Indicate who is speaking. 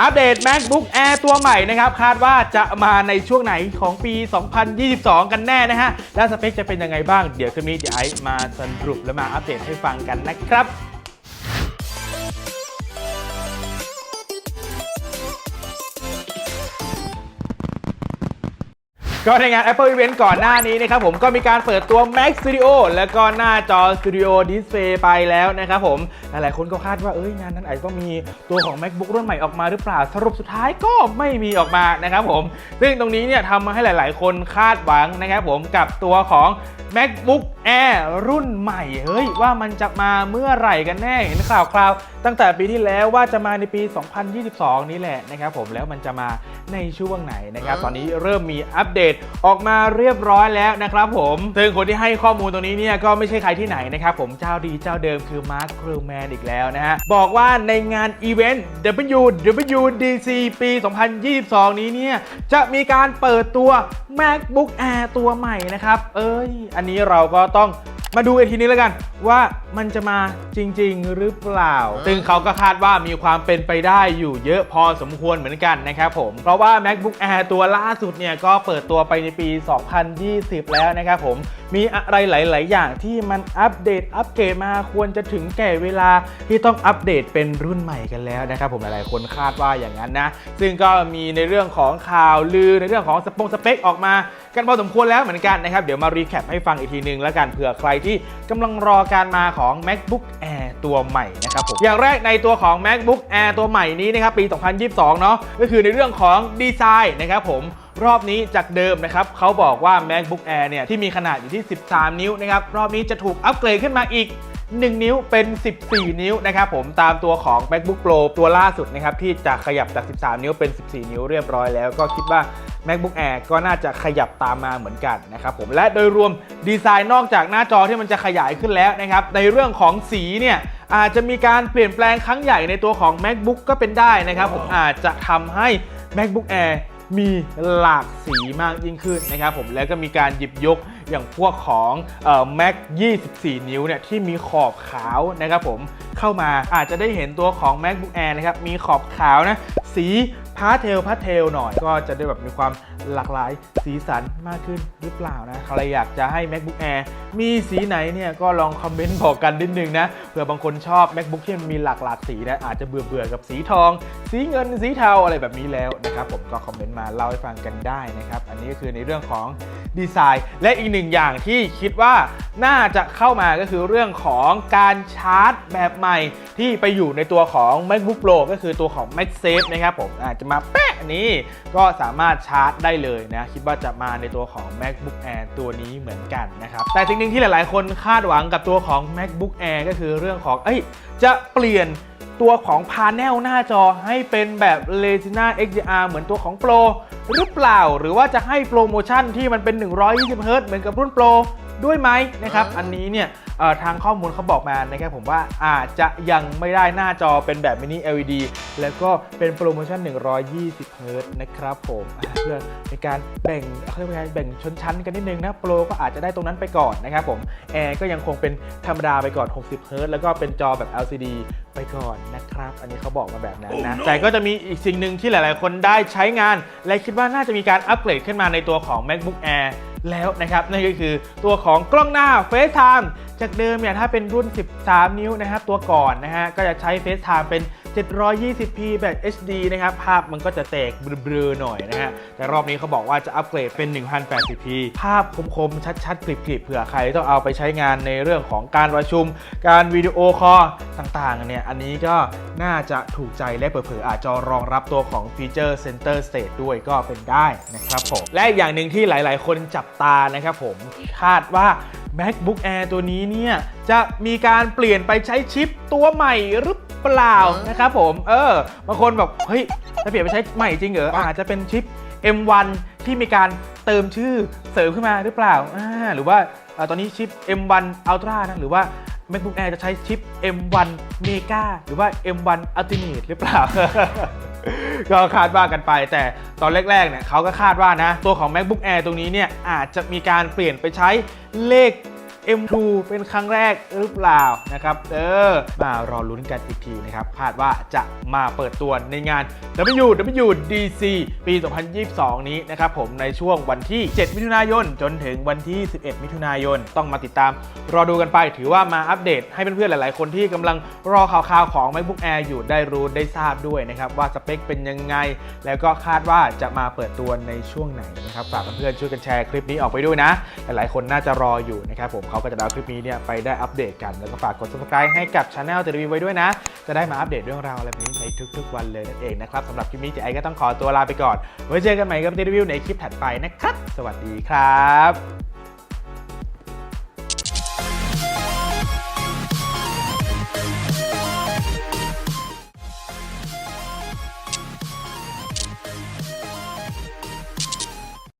Speaker 1: อัปเดต MacBook Air ตัวใหม่นะครับ คาดว่าจะมาในช่วงไหนของปี 2022 กันแน่นะฮะ และสเปคจะเป็นยังไงบ้าง เดี๋ยวคืนนี้เดี๋ยวไอซ์มาสรุปและมาอัปเดตให้ฟังกันนะครับ ก็ในงาน Apple Event ก่อนหน้านี้นะครับผมก็มีการเปิดตัว Mac Studio แล้วก็หน้าจอ Studio Display ไปแล้วนะครับผม หลายๆคนก็คาดว่าเอ้ยงานนั้นอาจจะต้องมีตัวของ MacBook รุ่นใหม่ออกมาหรือเปล่า สรุปสุดท้ายก็ไม่มีออกมานะครับผม ซึ่งตรงนี้เนี่ยทำมาให้หลาย ๆ คนคาดหวังนะครับผมกับตัวของ MacBook Air รุ่นใหม่เฮ้ยว่ามันจะมาเมื่อไหร่กันแน่เห็นข่าวคราวตั้งแต่ปีที่แล้วว่าจะมาในปี 2022 นี้แหละนะครับผมแล้วมันจะมา ในช่วงไหนนะครับ ตอนนี้เริ่มมีอัปเดตออกมาเรียบร้อยแล้วนะครับผมซึ่งคนที่ให้ข้อมูลตรงนี้เนี่ยก็ไม่ใช่ใครที่ไหนนะครับผมเจ้าดีเจ้าเดิมคือมาร์คครูแมนอีกแล้วนะฮะบอกว่าในงานอีเวนต์ WWDC ปี 2022 นี้เนี่ยจะมีการเปิดตัว MacBook Air ตัวใหม่นะครับ เอ้ย อันนี้เราก็ต้อง มาดูกันทีนี้แล้วกันว่ามันจะมาจริง ๆ หรือเปล่า ซึ่งเขาก็คาดว่ามีความเป็นไปได้อยู่เยอะพอสมควรเหมือนกันนะครับผม เพราะว่า MacBook Air ตัวล่าสุดเนี่ยก็เปิดตัวไปในปี 2020 แล้วนะครับผม มีอะไรหลาย ๆ อย่างที่มันอัปเดตอัปเกรดมาควรจะถึงแก่เวลาที่ต้องอัปเดตเป็นรุ่นใหม่กันแล้วนะครับผมหลาย ๆ คนคาดว่าอย่างนั้นนะ ซึ่งก็มีในเรื่องของข่าวลือในเรื่องของสปงสเปคออกมา กันพอสมควรแล้วเหมือนกันนะครับเดี๋ยวมารีแคปให้ฟังอีกทีนึงแล้วกันเผื่อใครที่กำลังรอการมาของ MacBook Air ตัวใหม่นะครับผมอย่างแรกในตัวของ MacBook Air ตัวใหม่นี้นะครับปี 2022 เนาะก็คือในเรื่องของดีไซน์นะครับผมรอบนี้จากเดิมนะครับเขาบอกว่า MacBook Air เนี่ยที่มีขนาดอยู่ที่ 13 นิ้วนะครับรอบนี้จะถูกอัปเกรดขึ้นมาอีก 1 นิ้วเป็น 14 นิ้วนะครับผมตามตัวของ MacBook Pro ตัวล่าสุดนะครับที่จะขยับจาก 13 นิ้วเป็น 14 นิ้วเรียบร้อยแล้ว ก็คิดว่า MacBook Air ก็น่าจะขยับตามมาเหมือนกันนะครับผมและโดยรวมดีไซน์นอกจากหน้าจอที่มันจะขยายขึ้นแล้วนะครับในเรื่องของสีเนี่ยอาจจะมีการเปลี่ยนแปลงครั้งใหญ่ในตัวของ MacBook ก็เป็นได้นะครับผมอาจจะทำให้ MacBook Air มีหลากสีมากยิ่งขึ้นนะครับผมแล้วก็มีการหยิบยก อย่างพวกของเอ่อ Mac 24 นิ้วเนี่ยที่มีขอบขาวนะครับผมเข้ามาอาจจะได้เห็นตัวของ MacBook Air นะครับมีขอบขาวนะสีพาเทลพาเทลหน่อยก็จะได้แบบมีความหลากหลายสีสันมากขึ้นหรือเปล่านะใครอยากจะให้ MacBook Air มีสีไหนเนี่ยก็ลองคอมเมนต์บอกกันนิดนึงนะเผื่อบางคนชอบ MacBook ที่มันมีหลากหลากสีนะอาจจะเบื่อเบื่อกับสีทอง สีเงินสีเทาอะไรแบบนี้แล้วนะครับผมก็คอมเมนต์มาเล่าให้ฟังกันได้นะครับ อันนี้ก็คือในเรื่องของ ดีไซน์ และอีกหนึ่งอย่างที่คิดว่าน่าจะเข้ามาก็คือเรื่องของการชาร์จแบบใหม่ที่ไปอยู่ในตัวของ MacBook Pro ก็คือตัวของ MagSafe นะครับผมอาจจะมาแป๊ะนี้ก็สามารถชาร์จได้เลยนะ คิดว่าจะมาในตัวของ MacBook Air ตัวนี้เหมือนกันนะครับ แต่สิ่งหนึ่งที่หลายๆ คนคาดหวังกับตัวของ MacBook Air ก็คือเรื่องของเอ้ยจะเปลี่ยนตัวของพา n e l หน้าจอให้เป็นแบบ Retina XDR เหมือนตัวของ Pro หรือเปล่า หรือว่าจะให้โปรโมชั่นที่มันเป็น 120 Hz เหมือนกับรุ่น Pro ด้วยไหมนะครับ อันนี้เนี่ยเอ่อ ทางข้อมูลเขาบอกมานะครับผมว่าอาจจะยังไม่ได้หน้าจอเป็นแบบมินิ LED แล้วก็เป็นโปรโมชั่น 120 Hz นะครับผมอะเพื่อในการแบ่งเขาเรียกว่าไงแบ่งชนชั้นกันนิดนึงนะ Pro ก็อาจจะได้ตรงนั้นไปก่อนนะครับผม Air ก็ยังคงเป็นธรรมดาไปก่อน 60 Hz แล้วก็เป็นจอแบบ LCD ไปก่อนนะครับ อันนี้เขาบอกมาแบบนั้นนะ แต่ก็จะมีอีกสิ่งหนึ่งที่หลาย ๆ คนได้ใช้งาน และคิดว่าน่าจะมีการอัปเกรดขึ้นมาในตัวของ MacBook Air แล้วนะครับนั่นก็คือตัวของกล้องหน้า FaceTime จากเดิมเนี่ยถ้าเป็นรุ่น 13 นิ้วนะครับตัวก่อนนะฮะก็จะใช้ FaceTime เป็น 720p แบบ HD นะครับ ภาพมันก็จะแตกเบลอๆหน่อยนะฮะ แต่รอบนี้เขาบอกว่าจะอัปเกรดเป็น 1080p ภาพคมๆ ชัดๆกริบๆ เผื่อใครต้องเอาไปใช้งานในเรื่องของการประชุม การวิดีโอคอลต่างๆ เนี่ย อันนี้ก็น่าจะถูกใจและเผลอๆอาจจะรองรับตัวของฟีเจอร์ Center Stage ด้วยก็เป็นได้นะครับผม และอีกอย่างหนึ่งที่หลายๆ คนจับตานะครับผมคาดว่า MacBook Air ตัวนี้เนี่ยจะมีการเปลี่ยนไปใช้ชิปตัวใหม่หรือ เปล่านะครับผม เออบางคนแบบเฮ้ยจะเปลี่ยนไปใช้ใหม่จริงเหรออาจจะเป็นชิป M1 ที่มีการเติมชื่อเสริมขึ้นมาหรือเปล่าอ่าหรือว่าเอ่อตอนนี้ชิป M1 Ultra นะหรือว่า MacBook Air จะใช้ชิป M1 Mega หรือว่า M1 Ultimate หรือเปล่า ก็คาดว่ากันไป แต่ตอนแรกๆเนี่ยเขาก็คาดว่านะ ตัวของ MacBook Air ตรงนี้เนี่ยอาจจะมีการเปลี่ยนไปใช้เลข M2 เป็นครั้งแรกหรือเปล่านะครับเออมารอลุ้นกันอีกทีนะครับคาดว่าจะมาเปิดตัวในงาน WWDC ปี 2022 นี้นะครับผมในช่วงวันที่ 7 มิถุนายน จนถึงวันที่ 11 มิถุนายน ต้องมาติดตาม รอดูกันไปถือว่ามาอัปเดตให้เพื่อนๆหลาย ๆ คนที่กำลังรอข่าวๆของ MacBook Air อยู่ได้รู้ได้ทราบด้วยนะครับว่าสเปคเป็นยังไง แล้วก็คาดว่าจะมาเปิดตัวในช่วงไหนนะครับฝากเพื่อนๆช่วยกันแชร์คลิปนี้ออกไปด้วยนะ หลายๆ คนน่าจะรออยู่นะครับผมเขาก็จะเอาคลิปนี้เนี่ยไปได้อัปเดตกัน แล้วก็ฝากกด subscribe ให้กับช anel เจดีวิวไว้ด้วยนะ จะได้มาอัปเดตเรื่องราวอะไรแบบนี้ในทุกๆ วันเลยนั่นเองนะครับสำหรับคลิปนี้เจ๊ไอก็ต้องขอตัวลาไปก่อนไว้เจอกันใหม่กับเจดีวิวในคลิปถัดไปนะครับ สวัสดีครับ